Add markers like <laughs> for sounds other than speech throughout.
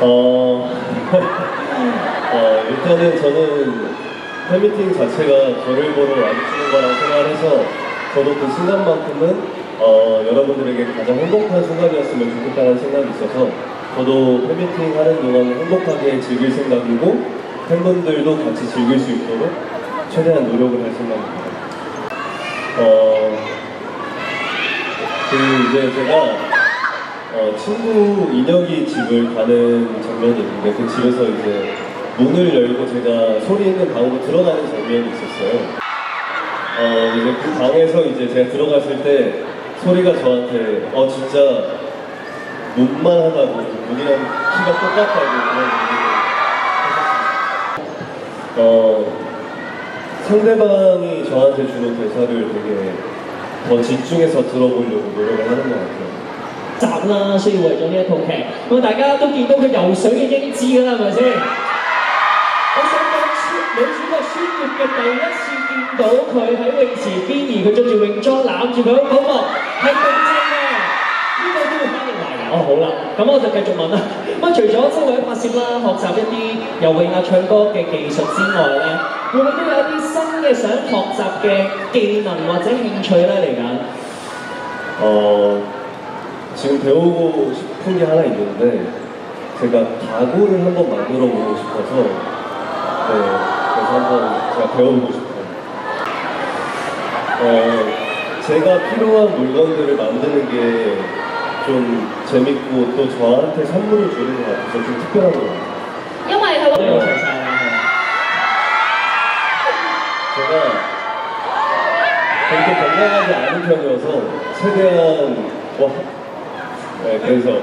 어, <laughs> 어, 일단은 저는 팬미팅 자체가 저를 보러 와주시는 거라고 생각을 해서 저도 그 순간만큼은 어, 여러분들에게 가장 행복한 순간이었으면 좋겠다는 생각이 있어서 저도 팬미팅 하는 동안 행복하게 즐길 생각이고 팬분들도 같이 즐길 수 있도록 최대한 노력을 할 생각입니다. 어, 그 이제 제가 어, 친구 인혁이 집을 가는 장면이 있는데 그 집에서 이제 문을 열고 제가 소리 있는 방으로 들어가는 장면이 있었어요. 어, 이제 그 방에서 이제 제가 들어갔을 때 소리가 저한테 어 진짜 눈만 하다고 눈이랑 키가 똑같다고 그런 얘기를. 어, 상대방이 저한테 주는 대사를 되게 더 집중해서 들어보려고 노력을 하는 것 같아요. 集啦，所以為咗呢一套劇，咁大家都見到佢游水嘅英姿㗎啦，係咪先？我想講女主角孫悦嘅第一次見到佢喺泳池邊，而佢着住泳裝攬住佢嗰幕係咁正嘅，呢、個都要翻譯埋㗎。哦，好啦，咁我就繼續問啦。咁啊，除咗周圍拍攝啦、學習一啲游泳啊、唱歌嘅技術之外咧，會唔會都有一啲新嘅想學習嘅技能或者興趣咧嚟緊？ 어, 지금 배우고 싶은 게 하나 있는데 제가 가구를 한번 만들어 보고 싶어서 네, 그래서 한번 제가 배워보고 싶어요. 어, 제가 필요한 물건들을 만드는 게 좀 재밌고 또 저한테 선물을 주는 것 같아서 좀 특별한 것 같아요. 因為佢都有齊晒啦。 제가 그렇게 건강하지 않은 편이어서 최대한 와, 네, 그래서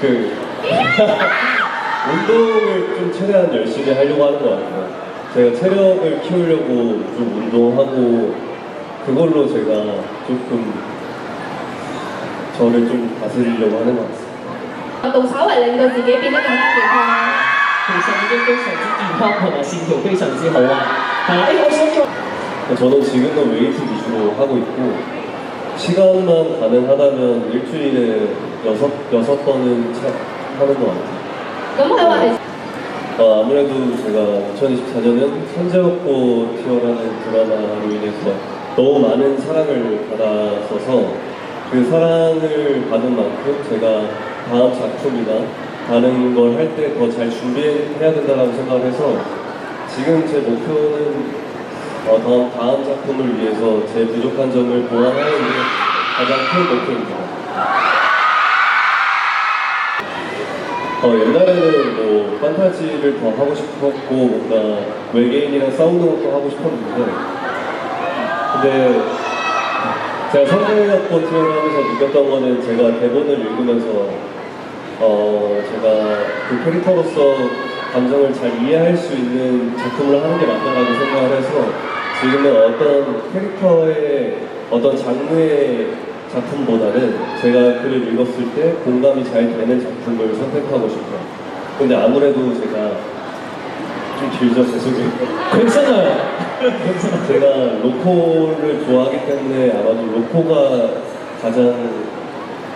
그 <laughs> 운동을 좀 최대한 열심히 하려고 하는 것 같아요. 제가 체력을 키우려고 좀 운동하고 그걸로 제가 조금 저를 좀 다스리려고 하는 것 같습니다. 運動稍為令到自己變得更加健康啦。其實已經非常之健康同埋線條非常之好啊！係啦，誒，我想再 저는 지금도 웨이트 위주로 하고 있고 시간만 가능하다면 일주일에 여섯 여섯 번은 차, 하는 것 같아요. 너무 어, 대박이지. 어, 아무래도 제가 2024년은 선제없고 튀어라는 드라마로 인해서 너무 많은 사랑을 받았어서 그 사랑을 받은 만큼 제가 다음 작품이나 다른 걸 할 때 더 잘 준비해야 된다고 생각을 해서 지금 제 목표는 어, 다음, 다음 작품을 위해서 제 부족한 점을 보완하는 게 가장 큰 목표입니다. 어, 옛날에는 뭐 판타지를 더 하고 싶었고 뭔가 외계인이랑 싸우는 것도 하고 싶었는데 근데 제가 선생님학번 팀을 하면서 느꼈던 거는 제가 대본을 읽으면서 어 제가 그 캐릭터로서 감정을 잘 이해할 수 있는 작품을 하는 게 맞다라고 생각을 해서 지금은 어떤 캐릭터의 어떤 장르의 작품보다는 제가 글을 읽었을 때 공감이 잘 되는 작품을 선택하고 싶어요. 근데 아무래도 제가 좀 길죠, 죄송해요. 괜찮아요. 제가 로코를 좋아하기 때문에 아마도 로코가 가장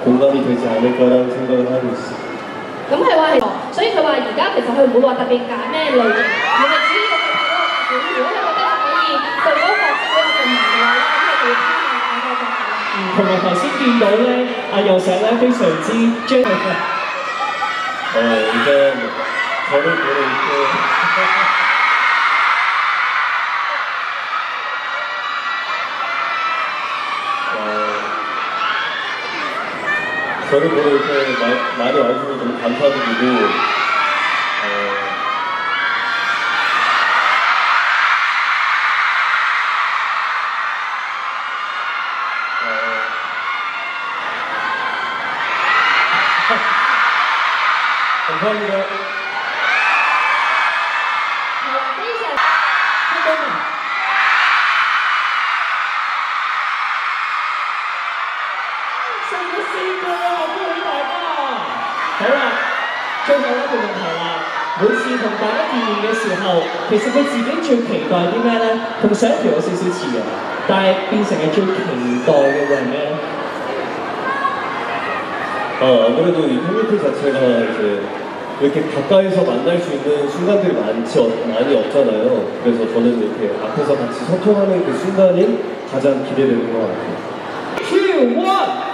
공감이 되지 않을까라는 생각을 하고 있어요. 咁係話其實，所以佢話而家其實佢唔會話特別揀咩類型，而係 同埋頭先見到咧，阿佑石咧非常之將 어, 일단 저를 보러 이렇게 어, 저를 보러 이렇게 마- 많이 와주셔서 너무 감사드리고 唔開意囉！最後四個啊，恭喜大家！最後一個問題喇，每次同大家見面嘅時候，其實佢自己最期待啲咩呢？同上一條有少少似嘅，但係變成係最期待嘅會係咩？ 어, 아무래도 이 팬미팅 자체가 이제 이렇게 가까이서 만날 수 있는 순간들이 많지, 많이 없잖아요. 그래서 저는 이렇게 앞에서 같이 소통하는 그 순간이 가장 기대되는 것 같아요. 2, 1!